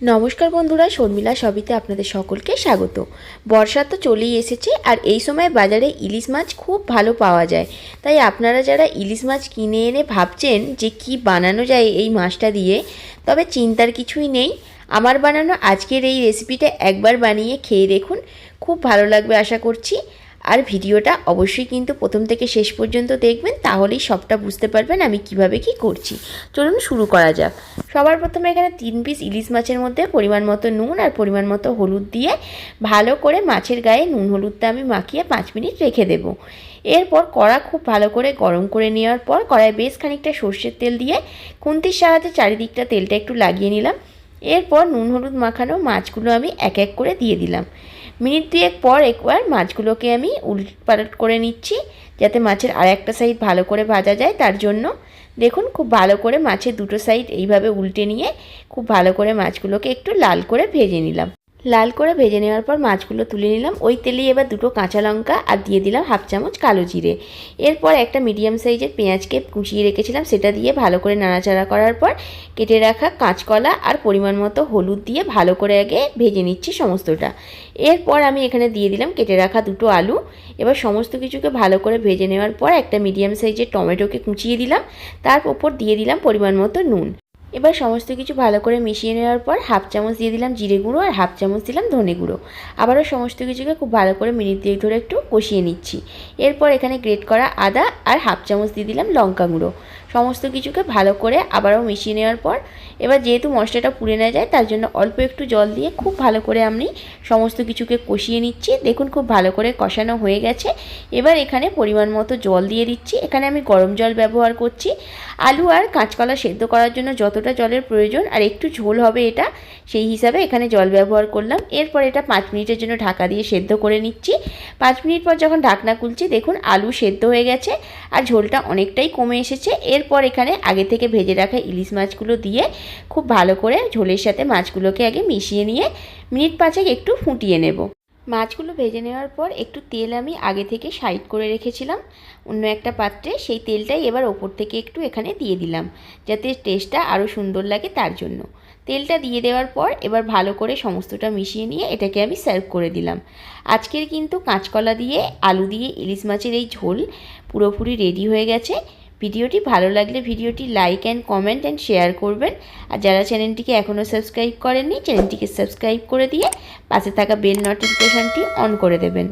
নমস্কার বন্ধুরা, শর্মিলা সবিতে আপনাদের সকলকে স্বাগত। বর্ষা তো চলেই এসেছে আর এই সময় বাজারে ইলিশ মাছ খুব ভালো পাওয়া যায়। তাই আপনারা যারা ইলিশ মাছ কিনে এনে ভাবছেন যে কি বানানো যায় এই মাছটা দিয়ে, তবে চিন্তার কিছুই নেই। আমার বানানো আজকের এই রেসিপিটা একবার বানিয়ে খেয়ে দেখুন। খুব ভালো লাগবে আশা করছি। আর ভিডিওটা অবশ্যই কিন্তু প্রথম থেকে শেষ পর্যন্ত দেখবেন, তাহলেই সবটা বুঝতে পারবেন আমি কীভাবে কি করছি। চলুন শুরু করা যাক। সবার প্রথমে এখানে তিন পিস ইলিশ মাছের মধ্যে পরিমাণ মতো নুন আর পরিমাণ মতো হলুদ দিয়ে ভালো করে মাছের গায়ে নুন হলুদটা আমি মাখিয়ে পাঁচ মিনিট রেখে দেব। এরপর কড়া খুব ভালো করে গরম করে নেওয়ার পর কড়ায় বেশ খানিকটা সর্ষের তেল দিয়ে খুন্তির সাহায্যে চারিদিকটা তেলটা একটু লাগিয়ে নিলাম। এরপর নুন হলুদ মাখানো মাছগুলো আমি এক এক করে দিয়ে দিলাম। মিনিট দুয়েক পর একবার মাছগুলোকে আমি উল্ট পালট করে নিচ্ছি, যাতে মাছের আর একটা সাইড ভালো করে ভাজা যায়। তার জন্য দেখুন খুব ভালো করে মাছের দুটো সাইড এইভাবে উল্টে নিয়ে খুব ভালো করে মাছগুলোকে একটু লাল করে ভেজে নিলাম। লাল করে ভেজে নেওয়ার পর মাছগুলো তুলে নিলাম। ওই তেলেই এবার দুটো কাঁচা লঙ্কা আর দিয়ে দিলাম হাফ চামচ কালো জিরে। এরপর একটা মিডিয়াম সাইজের পেঁয়াজকে কুচিয়ে রেখেছিলাম, সেটা দিয়ে ভালো করে নাড়াচাড়া করার পর কেটে রাখা কাঁচকলা আর পরিমাণ মতো হলুদ দিয়ে ভালো করে আগে ভেজে নিচ্ছি সমস্তটা। এরপর আমি এখানে দিয়ে দিলাম কেটে রাখা দুটো আলু। এবার সমস্ত কিছুকে ভালো করে ভেজে নেওয়ার পর একটা মিডিয়াম সাইজের টমেটোকে কুচিয়ে দিলাম। তার উপর দিয়ে দিলাম পরিমাণ মতো নুন। এবার সমস্ত কিছু ভালো করে মিশিয়ে নেওয়ার পর হাফ চামচ দিয়ে দিলাম জিরে গুঁড়ো আর হাফ চামচ দিলাম ধনে গুঁড়ো। আবারও সমস্ত কিছুকে খুব ভালো করে মিনিট দিয়ে ধরে একটু কষিয়ে নিচ্ছি। এরপর এখানে গ্রেট করা আদা আর হাফ চামচ দিয়ে দিলাম লঙ্কা গুঁড়ো। সমস্ত কিছুকে ভালো করে আবারও মিশিয়ে নেওয়ার পর, এবার যেহেতু মশলাটা পুড়ে না যায়, তার জন্য অল্প একটু জল দিয়ে খুব ভালো করে আমি সমস্ত কিছুকে কষিয়ে নিচ্ছি। দেখুন খুব ভালো করে কষানো হয়ে গেছে। এবার এখানে পরিমাণ মতো জল দিয়ে দিচ্ছি। এখানে আমি গরম জল ব্যবহার করছি। আলু আর কাঁচকলা সেদ্ধ করার জন্য যতটা জলের প্রয়োজন, আর একটু ঝোল হবে এটা, সেই হিসাবে এখানে জল ব্যবহার করলাম। এরপর এটা পাঁচ মিনিটের জন্য ঢাকা দিয়ে সেদ্ধ করে নিচ্ছি। পাঁচ মিনিট পর যখন ঢাকনা খুলছি, দেখুন আলু সেদ্ধ হয়ে গেছে, আর ঝোলটা অনেকটাই কমে এসেছে। এরপর এখানে আগে থেকে ভেজে রাখা ইলিশ মাছগুলো দিয়ে খুব ভালো করে ঝোলের সাথে মাছগুলোকে আগে মিশিয়ে নিয়ে মিনিট পাঁচেক একটু ফুটিয়ে নেব। মাছগুলো ভেজে নেওয়ার পর একটু তেল আমি আগে থেকে সাইড করে রেখেছিলাম। অন্য একটা পাত্রে সেই তেলটাই এবার ওপর থেকে একটু এখানে দিয়ে দিলাম, যাতে টেস্টটা আরও সুন্দর লাগে তার জন্য। তেলটা দিয়ে দেওয়ার পর এবার ভালো করে সমস্তটা মিশিয়ে নিয়ে এটাকে আমি সার্ভ করে দিলাম। আজকের কিন্তু কাঁচকলা দিয়ে, আলু দিয়ে ইলিশ মাছের এই ঝোল পুরোপুরি রেডি হয়ে গেছে। ভিডিওটি ভালো লাগলে ভিডিওটি like and comment and share করবেন। আর যারা চ্যানেলটিকে এখনও সাবস্ক্রাইব করেননি, চ্যানেলটিকে সাবস্ক্রাইব করে দিয়ে পাশে থাকা বেল নোটিফিকেশানটি অন করে দেবেন।